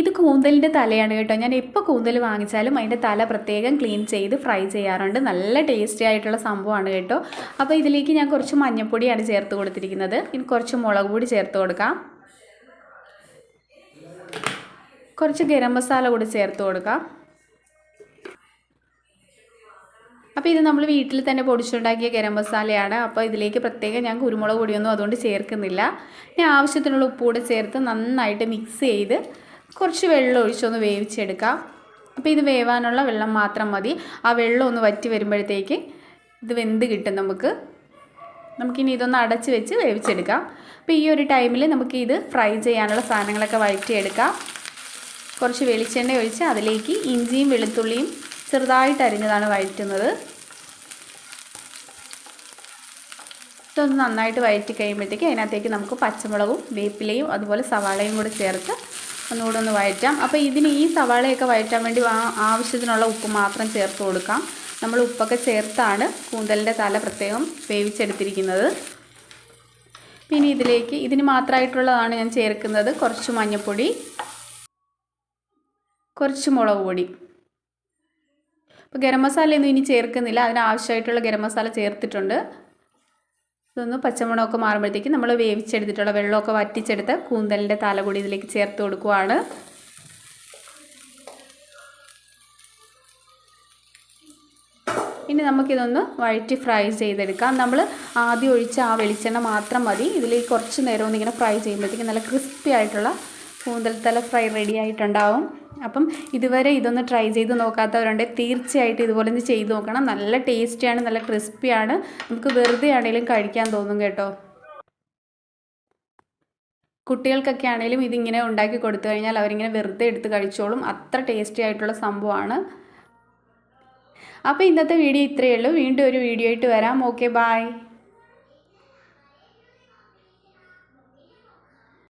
ഇത് കൂന്തലിന്റെ തലയാണ് കേട്ടോ. ഞാൻ എപ്പോൾ കൂന്തൽ വാങ്ങിച്ചാലും അതിന്റെ തല പ്രത്യേകം ക്ലീൻ ചെയ്ത് ഫ്രൈ ചെയ്യാറുണ്ട്. നല്ല ടേസ്റ്റി ആയിട്ടുള്ള സംഭവമാണ് കേട്ടോ. അപ്പോൾ ഇതിലേക്ക് ഞാൻ കുറച്ച് മഞ്ഞൾപ്പൊടിയാണ് ചേർത്ത് കൊടുത്തിരിക്കുന്നത്. ഇനി കുറച്ച് മുളക് പൊടി ചേർത്ത് കൊടുക്കാം. കുറച്ച് ഗരം മസാല കൂടി ചേർത്ത് കൊടുക്കാം. അപ്പോൾ ഇത് നമ്മൾ വീട്ടിൽ തന്നെ പൊടിച്ചുണ്ടാക്കിയ ഗരം മസാലയാണ്. അപ്പോൾ ഇതിലേക്ക് പ്രത്യേകം ഞാൻ കുരുമുളക് പൊടിയൊന്നും അതുകൊണ്ട് ചേർക്കുന്നില്ല. ഞാൻ ആവശ്യത്തിനുള്ള ഉപ്പ് കൂടെ ചേർത്ത് നന്നായിട്ട് മിക്സ് ചെയ്ത് കുറച്ച് വെള്ളം ഒഴിച്ചൊന്ന് വേവിച്ചെടുക്കാം അപ്പോൾ ഇത് വേവാനുള്ള വെള്ളം മാത്രം മതി. ആ വെള്ളം ഒന്ന് വറ്റി വരുമ്പോഴത്തേക്ക് ഇത് വെന്ത് കിട്ടും നമുക്ക്. നമുക്കിനി ഇതൊന്ന് അടച്ച് വെച്ച് വേവിച്ചെടുക്കാം. അപ്പോൾ ഈ ഒരു ടൈമിൽ നമുക്ക് ഇത് ഫ്രൈ ചെയ്യാനുള്ള സാധനങ്ങളൊക്കെ വഴറ്റിയെടുക്കാം. കുറച്ച് വെളിച്ചെണ്ണ ഒഴിച്ച് അതിലേക്ക് ഇഞ്ചിയും വെളുത്തുള്ളിയും ചെറുതായിട്ട് അരിഞ്ഞതാണ് വഴറ്റുന്നത്. ഇതൊന്ന് നന്നായിട്ട് വഴറ്റി കഴിയുമ്പോഴത്തേക്ക് അതിനകത്തേക്ക് നമുക്ക് പച്ചമുളകും വേപ്പിലയും അതുപോലെ സവാളയും കൂടി ചേർത്ത് ഒന്നുകൂടെ ഒന്ന് വഴറ്റാം അപ്പോൾ ഇതിന് ഈ സവാളയൊക്കെ വഴറ്റാൻ വേണ്ടി ആവശ്യത്തിനുള്ള ഉപ്പ് മാത്രം ചേർത്ത് കൊടുക്കാം. നമ്മൾ ഉപ്പൊക്കെ ചേർത്താണ് കൂന്തലിന്റെ തല പ്രത്യേകം വേവിച്ചെടുത്തിരിക്കുന്നത്. പിന്നെ ഇതിലേക്ക് ഇതിന് മാത്രമായിട്ടുള്ളതാണ് ഞാൻ ചേർക്കുന്നത് കുറച്ച് മഞ്ഞൾപ്പൊടി കുറച്ച് മുളക് പൊടി. ഇപ്പോൾ ഗരം മസാലയൊന്നും ഇനി ചേർക്കുന്നില്ല. അതിനാവശ്യമായിട്ടുള്ള ഗരം മസാല ചേർത്തിട്ടുണ്ട്. ഇതൊന്ന് പച്ചമുളകൊക്കെ മാറുമ്പോഴത്തേക്ക് നമ്മൾ വേവിച്ചെടുത്തിട്ടുള്ള വെള്ളമൊക്കെ വറ്റിച്ചെടുത്ത് കൂന്തലിന്റെ തലകൂടി ഇതിലേക്ക് ചേർത്ത് കൊടുക്കുവാണ്. ഇനി നമുക്കിതൊന്ന് വഴറ്റി ഫ്രൈ ചെയ്തെടുക്കാം. നമ്മൾ ആദ്യം ഒഴിച്ച ആ വെളിച്ചെണ്ണ മാത്രം മതി. ഇതിലേക്ക് കുറച്ച് നേരം ഒന്നിങ്ങനെ ഫ്രൈ ചെയ്യുമ്പോഴത്തേക്ക് നല്ല ക്രിസ്പി ആയിട്ടുള്ള കൂന്തൽ തല ഫ്രൈ റെഡി ആയിട്ടുണ്ടാവും. അപ്പം ഇതുവരെ ഇതൊന്ന് ട്രൈ ചെയ്ത് നോക്കാത്തവരുണ്ട് തീർച്ചയായിട്ടും ഇതുപോലെ ഒന്ന് ചെയ്ത് നോക്കണം. നല്ല ടേസ്റ്റിയാണ് നല്ല ക്രിസ്പിയാണ് നമുക്ക് വെറുതെ ആണെങ്കിലും കഴിക്കാൻ തോന്നും കേട്ടോ. കുട്ടികൾക്കൊക്കെ ആണെങ്കിലും ഇതിങ്ങനെ ഉണ്ടാക്കി കൊടുത്തു കഴിഞ്ഞാൽ അവരിങ്ങനെ വെറുതെ എടുത്ത് കഴിച്ചോളും. അത്ര ടേസ്റ്റി ആയിട്ടുള്ള സംഭവമാണ്. അപ്പോൾ ഇന്നത്തെ വീഡിയോ ഇത്രയേ ഉള്ളൂ. വീണ്ടും ഒരു വീഡിയോ ആയിട്ട് വരാം. Okay bye